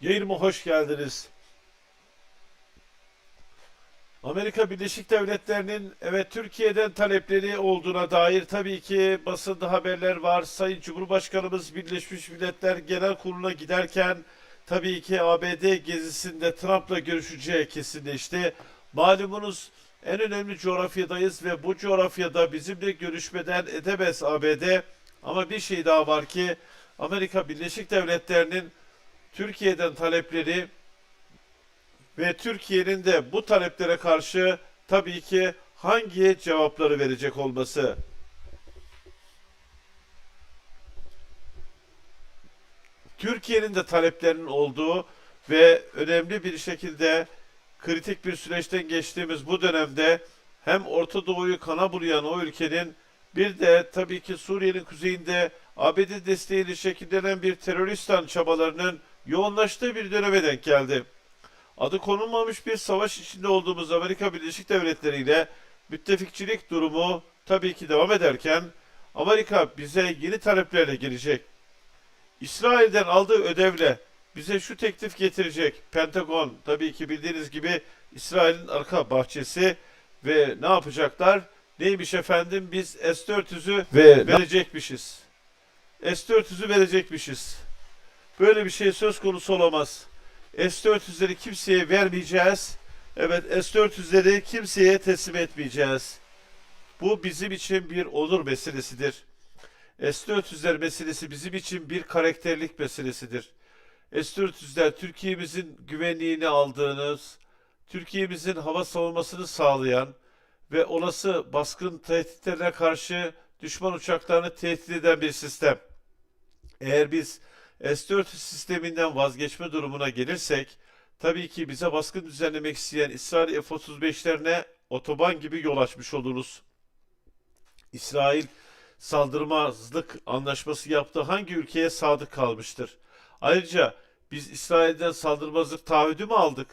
Yayınıma hoş geldiniz. Amerika Birleşik Devletleri'nin evet Türkiye'den talepleri olduğuna dair tabii ki basında haberler var. Sayın Cumhurbaşkanımız Birleşmiş Milletler Genel Kurulu'na giderken tabii ki ABD gezisinde Trump'la görüşeceği kesinleşti. Malumunuz en önemli coğrafyadayız ve bu coğrafyada bizimle görüşmeden edemez ABD. Ama bir şey daha var ki Amerika Birleşik Devletleri'nin Türkiye'den talepleri ve Türkiye'nin de bu taleplere karşı tabii ki hangi cevapları verecek olması. Türkiye'nin de taleplerinin olduğu ve önemli bir şekilde kritik bir süreçten geçtiğimiz bu dönemde hem Orta Doğu'yu kana bulayan o ülkenin bir de tabii ki Suriye'nin kuzeyinde ABD desteğiyle şekillenen bir teröristan çabalarının yoğunlaştığı bir döneme denk geldi. Adı konulmamış bir savaş içinde olduğumuz Amerika Birleşik Devletleri ile müttefikçilik durumu tabii ki devam ederken Amerika bize yeni taleplerle gelecek. İsrail'den aldığı ödevle bize şu teklif getirecek. Pentagon tabii ki bildiğiniz gibi İsrail'in arka bahçesi ve ne yapacaklar? Neymiş efendim? Biz S-400'ü ve verecekmişiz. S-400'ü verecekmişiz. Böyle bir şey söz konusu olamaz. S-400'leri kimseye vermeyeceğiz. Evet S-400'leri kimseye teslim etmeyeceğiz. Bu bizim için bir onur meselesidir. S-400'ler meselesi bizim için bir karakterlik meselesidir. S-400'ler Türkiye'mizin güvenliğini aldığınız, Türkiye'mizin hava savunmasını sağlayan ve olası baskın tehditlerine karşı düşman uçaklarını tehdit eden bir sistem. Eğer biz S-400 sisteminden vazgeçme durumuna gelirsek, tabii ki bize baskın düzenlemek isteyen İsrail F-35'lerine otoban gibi yol açmış oluruz. İsrail saldırmazlık anlaşması yaptığı hangi ülkeye sadık kalmıştır? Ayrıca biz İsrail'den saldırmazlık taahhüdü mü aldık?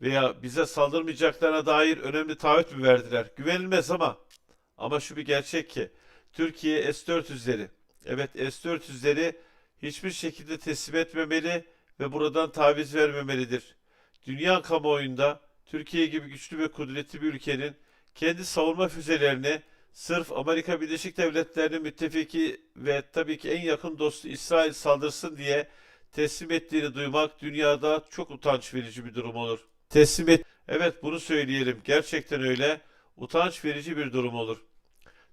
Veya bize saldırmayacaklarına dair önemli taahhüt mü verdiler? Güvenilmez ama ama şu bir gerçek ki Türkiye S-400'leri evet S-400'leri hiçbir şekilde teslim etmemeli ve buradan taviz vermemelidir. Dünya kamuoyunda Türkiye gibi güçlü ve kudretli bir ülkenin kendi savunma füzelerini sırf Amerika Birleşik Devletleri'nin müttefiki ve tabii ki en yakın dostu İsrail saldırsın diye teslim ettiğini duymak dünyada çok utanç verici bir durum olur. Teslim et. Evet bunu söyleyelim. Gerçekten öyle. Utanç verici bir durum olur.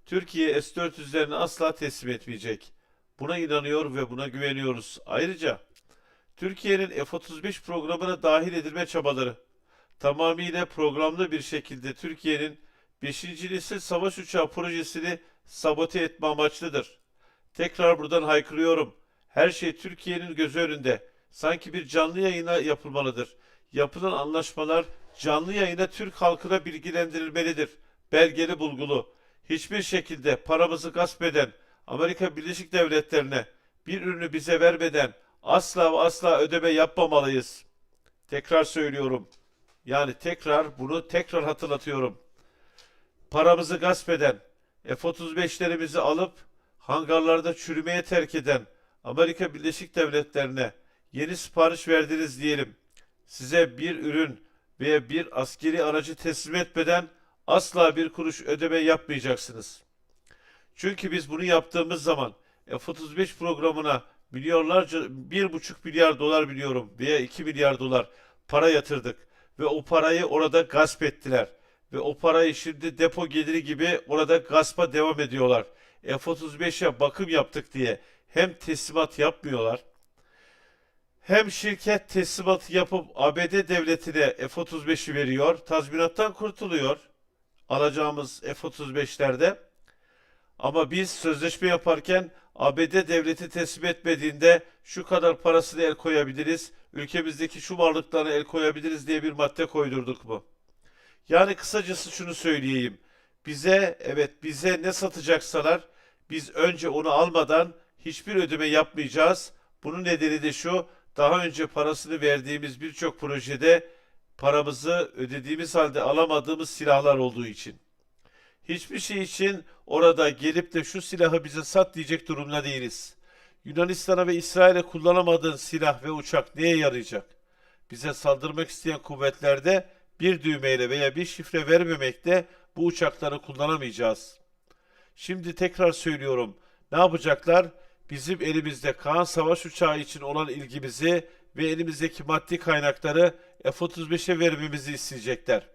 Türkiye S-400'lerini asla teslim etmeyecek. Buna inanıyor ve buna güveniyoruz. Ayrıca Türkiye'nin F-35 programına dahil edilme çabaları tamamıyla programlı bir şekilde Türkiye'nin 5. nesil savaş uçağı projesini sabote etme amaçlıdır. Tekrar buradan haykırıyorum. Her şey Türkiye'nin gözü önünde. Sanki bir canlı yayına yapılmalıdır. Yapılan anlaşmalar canlı yayına Türk halkına bilgilendirilmelidir. Belgeli bulgulu. Hiçbir şekilde paramızı gasp eden Amerika Birleşik Devletleri'ne bir ürünü bize vermeden asla ve asla ödeme yapmamalıyız. Tekrar söylüyorum. Yani tekrar bunu tekrar hatırlatıyorum. Paramızı gasp eden, F-35'lerimizi alıp hangarlarda çürümeye terk eden Amerika Birleşik Devletleri'ne yeni sipariş verdiniz diyelim. Size bir ürün veya bir askeri aracı teslim etmeden asla bir kuruş ödeme yapmayacaksınız. Çünkü biz bunu yaptığımız zaman F-35 programına milyonlarca, bir buçuk milyar dolar biliyorum veya iki milyar dolar para yatırdık ve o parayı orada gasp ettiler. Ve o parayı şimdi depo geliri gibi orada gaspa devam ediyorlar. F-35'e bakım yaptık diye hem teslimat yapmıyorlar hem şirket teslimatı yapıp ABD devletine F-35'i veriyor, tazminattan kurtuluyor alacağımız F-35'lerde. Ama biz sözleşme yaparken ABD devleti teslim etmediğinde şu kadar parasını el koyabiliriz, ülkemizdeki şu varlıklarına el koyabiliriz diye bir madde koydurduk mu? Yani kısacası şunu söyleyeyim. Bize evet bize ne satacaksalar biz önce onu almadan hiçbir ödeme yapmayacağız. Bunun nedeni de şu. Daha önce parasını verdiğimiz birçok projede paramızı ödediğimiz halde alamadığımız silahlar olduğu için. Hiçbir şey için orada gelip de şu silahı bize sat diyecek durumda değiliz. Yunanistan'a ve İsrail'e kullanamadığın silah ve uçak neye yarayacak? Bize saldırmak isteyen kuvvetlerde bir düğmeyle veya bir şifre vermemekle bu uçakları kullanamayacağız. Şimdi tekrar söylüyorum. Ne yapacaklar? Bizim elimizde Kaan savaş uçağı için olan ilgimizi ve elimizdeki maddi kaynakları F-35'e vermemizi isteyecekler.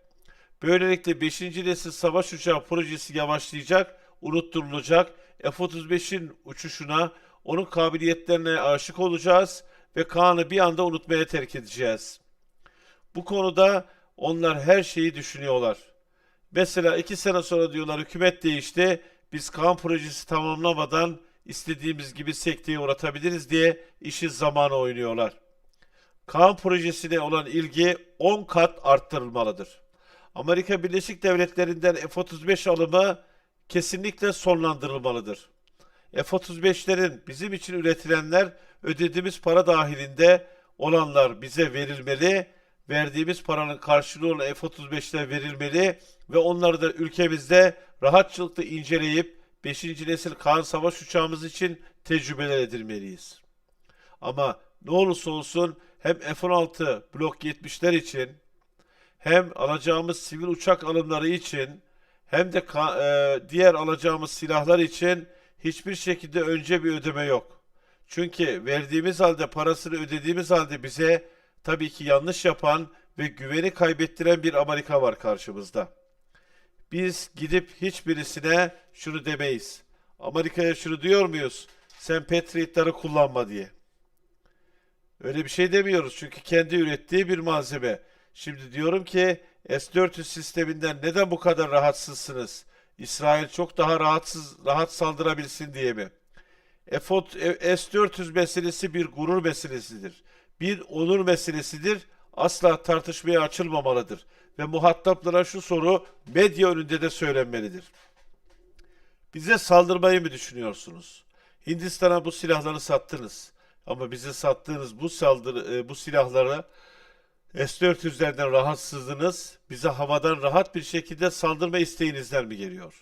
Böylelikle 5. nesil savaş uçağı projesi yavaşlayacak, unutturulacak. F-35'in uçuşuna, onun kabiliyetlerine aşık olacağız ve Kaan'ı bir anda unutmaya terk edeceğiz. Bu konuda onlar her şeyi düşünüyorlar. Mesela iki sene sonra diyorlar hükümet değişti, biz Kaan projesi tamamlamadan istediğimiz gibi sekteye uğratabiliriz diye işi zamanı oynuyorlar. Kaan projesine olan ilgi 10 kat arttırılmalıdır. Amerika Birleşik Devletleri'nden F-35 alımı kesinlikle sonlandırılmalıdır. F-35'lerin bizim için üretilenler ödediğimiz para dahilinde olanlar bize verilmeli, verdiğimiz paranın karşılığı olan F-35'ler verilmeli ve onları da ülkemizde rahatçılıkla inceleyip 5. nesil Kaan Savaş uçağımız için tecrübeler edilmeliyiz. Ama ne olursa olsun hem F-16 Blok 70'ler için hem alacağımız sivil uçak alımları için hem de e, diğer alacağımız silahlar için hiçbir şekilde önce bir ödeme yok. Çünkü verdiğimiz halde parasını ödediğimiz halde bize tabii ki yanlış yapan ve güveni kaybettiren bir Amerika var karşımızda. Biz gidip hiçbirisine şunu demeyiz. Amerika'ya şunu diyor muyuz? Sen Patriot'ları kullanma diye. Öyle bir şey demiyoruz çünkü kendi ürettiği bir malzeme. Şimdi diyorum ki S-400 sisteminden neden bu kadar rahatsızsınız? İsrail çok daha rahatsız rahat saldırabilsin diye mi? S-400 meselesi bir gurur meselesidir. Bir onur meselesidir. Asla tartışmaya açılmamalıdır. Ve muhataplara şu soru medya önünde de söylenmelidir. Bize saldırmayı mı düşünüyorsunuz? Hindistan'a bu silahları sattınız. Ama bize sattığınız bu saldırı, e, bu silahları S-400'lerden rahatsızdınız. Bize havadan rahat bir şekilde saldırma isteğinizden mi geliyor?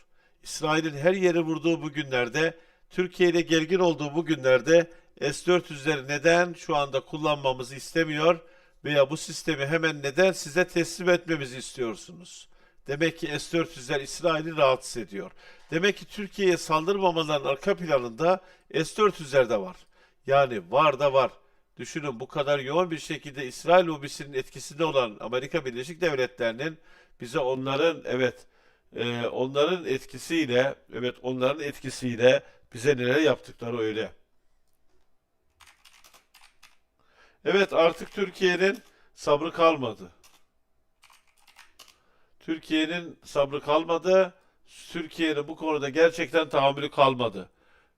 İsrail'in her yeri vurduğu bu günlerde, Türkiye ile gergin olduğu bu günlerde S-400'leri neden şu anda kullanmamızı istemiyor veya bu sistemi hemen neden size teslim etmemizi istiyorsunuz? Demek ki S-400'ler İsrail'i rahatsız ediyor. Demek ki Türkiye'ye saldırmamaların arka planında S-400'ler de var. Yani var da var. Düşünün bu kadar yoğun bir şekilde İsrail lobisinin etkisinde olan Amerika Birleşik Devletleri'nin bize onların evet e, onların etkisiyle evet onların etkisiyle bize neler yaptıkları öyle. Evet artık Türkiye'nin sabrı kalmadı. Türkiye'nin sabrı kalmadı. Türkiye'nin bu konuda gerçekten tahammülü kalmadı.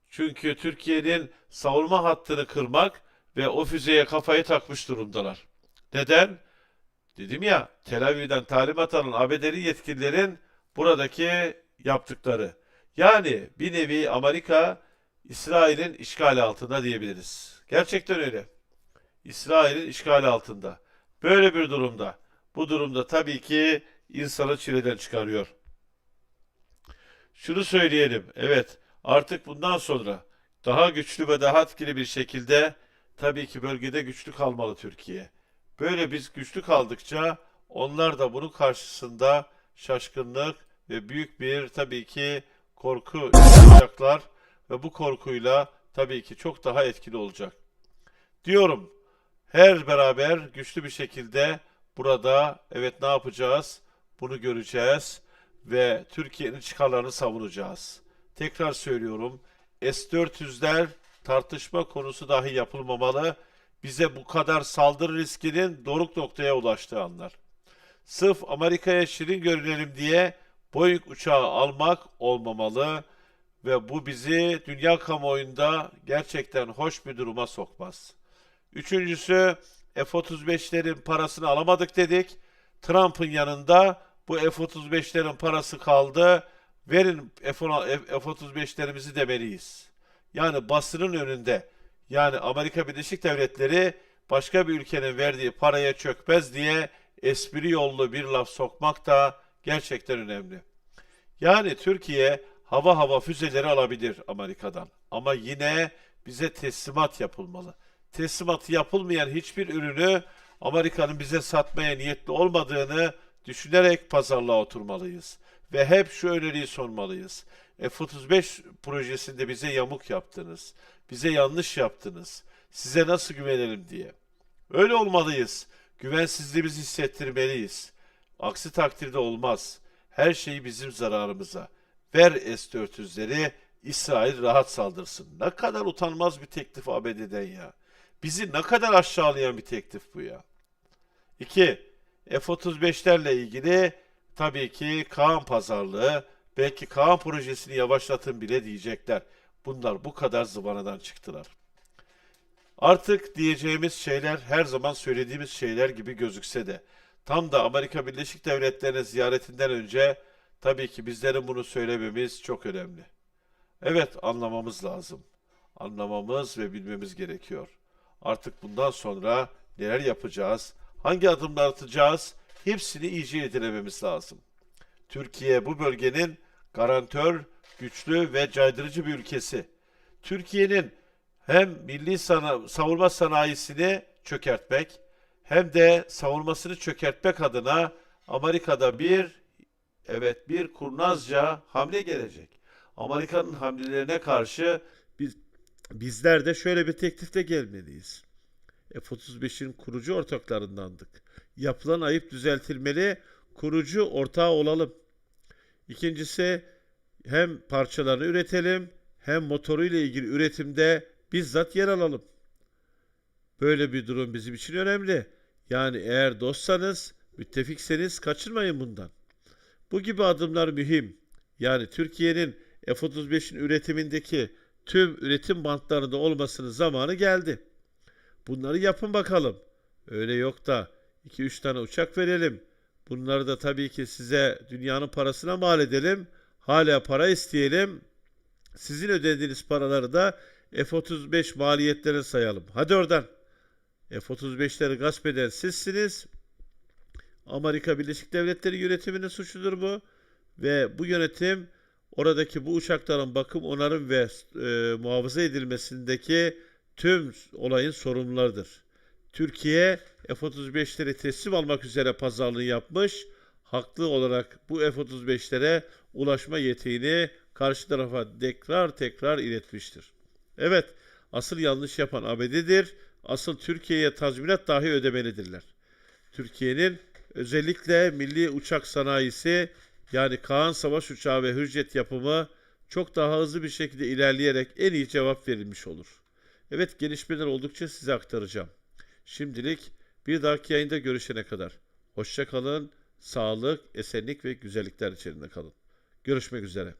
Çünkü Türkiye'nin savunma hattını kırmak ve o füzeye kafayı takmış durumdalar. Neden? Dedim ya, Tel Aviv'den talimat alan ABD'li yetkililerin buradaki yaptıkları. Yani bir nevi Amerika İsrail'in işgali altında diyebiliriz. Gerçekten öyle. İsrail'in işgali altında. Böyle bir durumda. Bu durumda tabii ki insanı çileden çıkarıyor. Şunu söyleyelim. Evet, artık bundan sonra daha güçlü ve daha etkili bir şekilde tabii ki bölgede güçlü kalmalı Türkiye. Böyle biz güçlü kaldıkça onlar da bunun karşısında şaşkınlık ve büyük bir tabii ki korku yaşayacaklar ve bu korkuyla tabii ki çok daha etkili olacak. Diyorum her beraber güçlü bir şekilde burada evet ne yapacağız? Bunu göreceğiz ve Türkiye'nin çıkarlarını savunacağız. Tekrar söylüyorum S-400'ler tartışma konusu dahi yapılmamalı. Bize bu kadar saldırı riskinin doruk noktaya ulaştığı anlar. Sırf Amerika'ya şirin görünelim diye Boeing uçağı almak olmamalı ve bu bizi dünya kamuoyunda gerçekten hoş bir duruma sokmaz. Üçüncüsü F-35'lerin parasını alamadık dedik. Trump'ın yanında bu F-35'lerin parası kaldı. Verin F-35'lerimizi demeliyiz. Yani basının önünde yani Amerika Birleşik Devletleri başka bir ülkenin verdiği paraya çökmez diye espri yollu bir laf sokmak da gerçekten önemli. Yani Türkiye hava hava füzeleri alabilir Amerika'dan ama yine bize teslimat yapılmalı. Teslimatı yapılmayan hiçbir ürünü Amerika'nın bize satmaya niyetli olmadığını düşünerek pazarlığa oturmalıyız. Ve hep şu öneriyi sormalıyız. F-35 projesinde bize yamuk yaptınız. Bize yanlış yaptınız. Size nasıl güvenelim diye. Öyle olmalıyız. Güvensizliğimizi hissettirmeliyiz. Aksi takdirde olmaz. Her şey bizim zararımıza. Ver S-400'leri, İsrail rahat saldırsın. Ne kadar utanmaz bir teklif ABD'den ya. Bizi ne kadar aşağılayan bir teklif bu ya. 2. F-35'lerle ilgili tabii ki Kaan pazarlığı, belki Kaan projesini yavaşlatın bile diyecekler. Bunlar bu kadar zıvanadan çıktılar. Artık diyeceğimiz şeyler her zaman söylediğimiz şeyler gibi gözükse de tam da Amerika Birleşik Devletleri'ne ziyaretinden önce tabii ki bizlerin bunu söylememiz çok önemli. Evet anlamamız lazım. Anlamamız ve bilmemiz gerekiyor. Artık bundan sonra neler yapacağız, hangi adımlar atacağız hepsini iyice irdelememiz lazım. Türkiye bu bölgenin garantör, güçlü ve caydırıcı bir ülkesi. Türkiye'nin hem milli sana, savunma sanayisini çökertmek hem de savunmasını çökertmek adına Amerika'da bir evet bir kurnazca hamle gelecek. Amerika'nın hamlelerine karşı biz, bizler de şöyle bir teklifle gelmeliyiz. F-35'in kurucu ortaklarındandık. Yapılan ayıp düzeltilmeli, kurucu ortağı olalım. İkincisi hem parçalarını üretelim hem motoruyla ilgili üretimde bizzat yer alalım. Böyle bir durum bizim için önemli. Yani eğer dostsanız, müttefikseniz kaçırmayın bundan. Bu gibi adımlar mühim. Yani Türkiye'nin F-35'in üretimindeki tüm üretim bantlarında olmasının zamanı geldi. Bunları yapın bakalım. Öyle yok da 2-3 tane uçak verelim. Bunları da tabii ki size dünyanın parasına mal edelim. Hala para isteyelim. Sizin ödediğiniz paraları da F-35 maliyetlerine sayalım. Hadi oradan. F-35'leri gasp eden sizsiniz. Amerika Birleşik Devletleri yönetiminin suçudur bu. Ve bu yönetim oradaki bu uçakların bakım, onarım ve e, muhafaza edilmesindeki tüm olayın sorumlularıdır. Türkiye F-35'leri teslim almak üzere pazarlığı yapmış. Haklı olarak bu F-35'lere ulaşma yeteğini karşı tarafa tekrar tekrar iletmiştir. Evet, asıl yanlış yapan ABD'dir. Asıl Türkiye'ye tazminat dahi ödemelidirler. Türkiye'nin özellikle milli uçak sanayisi yani Kaan Savaş Uçağı ve Hürjet yapımı çok daha hızlı bir şekilde ilerleyerek en iyi cevap verilmiş olur. Evet gelişmeler oldukça size aktaracağım. Şimdilik bir dahaki yayında görüşene kadar. Hoşça kalın, sağlık, esenlik ve güzellikler içerisinde kalın. Görüşmek üzere.